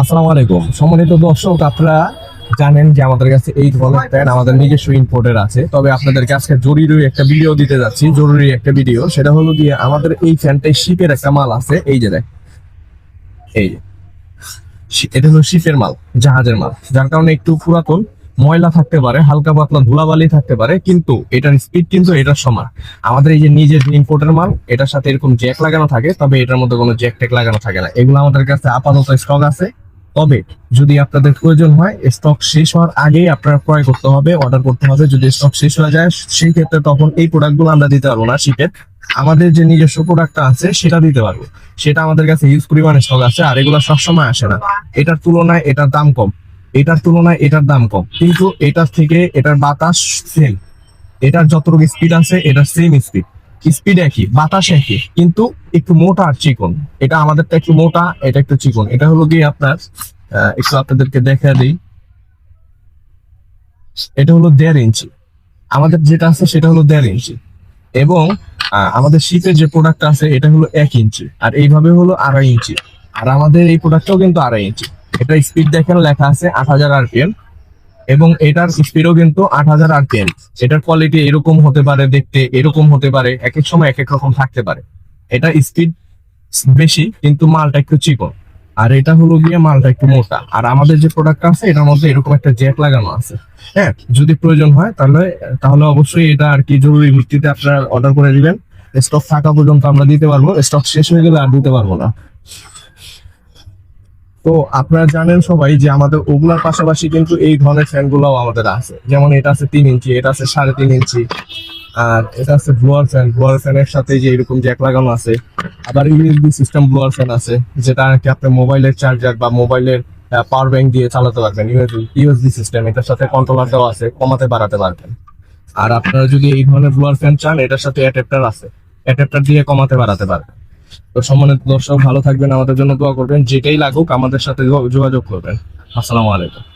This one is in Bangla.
আসসালামু আলাইকুম। সম্মানিত দর্শক, আপনারা জানেন যে আমাদের কাছে এই ধরনের ফ্যান আমাদের নিজস্ব ইম্পোর্টের আছে। তবে আপনাদেরকে আজকে জরুরি একটা ভিডিও দিতে যাচ্ছি। জরুরি একটা ভিডিও সেটা হলো গিয়ে আমাদের এই ফ্যানটাই শিপের একটা মাল আছে। এই যে দেখ, এই। এটা হলো শিপের মাল, জাহাজের মাল। যার কারণে একটু পুরাতন, ময়লা থাকতে পারে, হালকা পাতলা ধুলাবালি থাকতে পারে, কিন্তু এটার স্পিড কিন্তু এটার সমান। আমাদের এই যে নিজের ইম্পোর্টের মাল, এটার সাথে এরকম জ্যাক লাগানো থাকে, তবে এটার মধ্যে কোনো জ্যাক ট্যাক লাগানো থাকে না। এগুলো আমাদের কাছে আপাতত স্টক আছে। তবে যদি আপনাদের প্রয়োজন হয় স্টক শেষ হওয়ার আগেই আপনারা ক্রয় করতে হবে অর্ডার করতে হবে। যদি স্টক শেষ হয়ে যায়, সেই ক্ষেত্রে তখন এই প্রোডাক্টগুলো আমরা দিতে পারব না শীতের আমাদের যে নিজস্ব প্রোডাক্টটা আছে, সেটা দিতে পারব। সেটা আমাদের কাছে হিউজ পরিমাণে স্টক আছে, আর এগুলো সবসময় আসে না। এটার তুলনায় এটার দাম কম। এটার তুলনায় এটার দাম কম। কিন্তু এটার থেকে এটার বাতাস সেম এটার যতটুকু স্পিড আছে, এটার সেম স্পিড স্পিড একই, বাতাস একই, কিন্তু একটু মোটা আর চিকন। এটা আমাদেরটা একটু মোটা, এটা একটু চিকন। এটা হলো গিয়ে আপনার একটু আপনাদেরকে দেখা দিই। এটা হলো দেড় ইঞ্চি আমাদের যেটা আছে সেটা হলো দেড় ইঞ্চি এবং আমাদের শীতের যে প্রোডাক্ট আছে, এটা হলো এক ইঞ্চি আর এইভাবে হলো আড়াই ইঞ্চি আর আমাদের এই প্রোডাক্টটাও কিন্তু আড়াই ইঞ্চি এটা স্পিড দেখেন লেখা আছে আট হাজার আরপিএম এবং এটার স্পিডও কিন্তু আট হাজার আরপিএম এটার কোয়ালিটি এরকম হতে পারে, দেখতে এরকম হতে পারে এক এক সময় এক এক রকম থাকতে পারে। এটা স্পিড বেশি, কিন্তু মালটা একটু চিকন আর এটা হলো গিয়ে মালটা একটু মোটা। আর আমাদের যে প্রোডাক্ট আছে, এটার মধ্যে এরকম একটা জ্যাক লাগানো আছে। হ্যাঁ যদি প্রয়োজন হয়, তাহলে তাহলে অবশ্যই এটা আর কি জরুরি ভিত্তিতে আপনারা অর্ডার করে দিবেন। স্টক থাকা পর্যন্ত আমরা দিতে পারব। স্টক শেষ হয়ে গেলে আর দিতে পারব না। তো আপনারা জানেন সবাই যে আমাদের ওগুলার পাশাপাশি কিন্তু এই ধরনের ফ্যান গুলাও আমাদের আছে। যেমন এটা আছে তিন ইঞ্চি, এটা আছে সাড়ে তিন ইঞ্চি, আর এটা আছে ব্লোয়ার ফ্যান ব্লোয়ার ফ্যানের সাথে যে এরকম জ্যাক লাগানো আছে। আবার ইউএসবি সিস্টেম ব্লোয়ার ফ্যান আছে, যেটা আর কি আপনি মোবাইলের চার্জার বা মোবাইলের পাওয়ার ব্যাংক দিয়ে চালাতে পারবেন। ইউএসবি সিস্টেম এটার সাথে কন্ট্রোলার দেওয়া আছে, কমাতে বাড়াতে পারবেন। আর আপনারা যদি এই ধরনের ব্লোয়ার ফ্যান চান, এটার সাথে অ্যাডাপ্টার আছে। অ্যাডাপ্টার দিয়ে কমাতে বাড়াতে পারবেন। তো সম্মানিত দর্শক, ভালো থাকবেন, আমাদের জন্য দোয়া করবেন, যেটাই লাগুক, আমাদের সাথে যোগাযোগ করবেন। আসসালামু আলাইকুম।